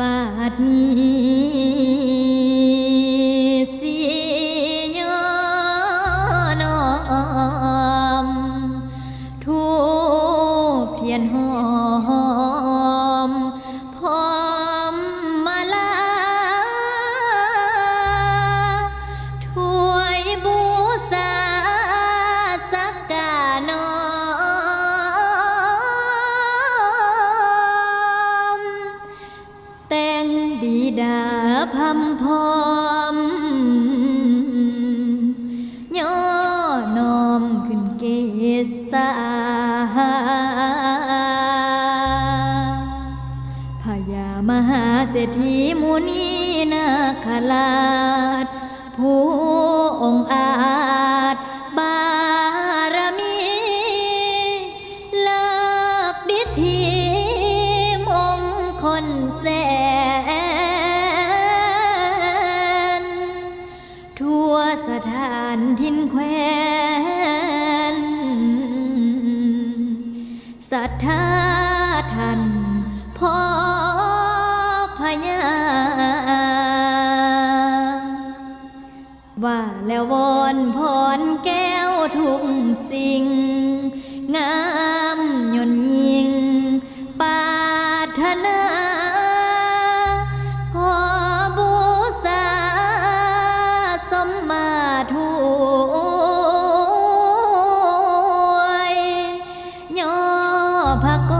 บาดมีสียอนอมทูเพียนหอม ดีดาพัมพอมย่อนอมขึ้นเกษาพญามหาเศรษฐีมุนีนาคราชผู้องอาจบารมีเลิกดิธีมงคลแส ทั่วสถานทินแควนศรัทธาท่านพ่อพญาว่าแล้ววอนพรแก้วทุกสิ่ง สมมาถวยย่อพระก่อนมิงม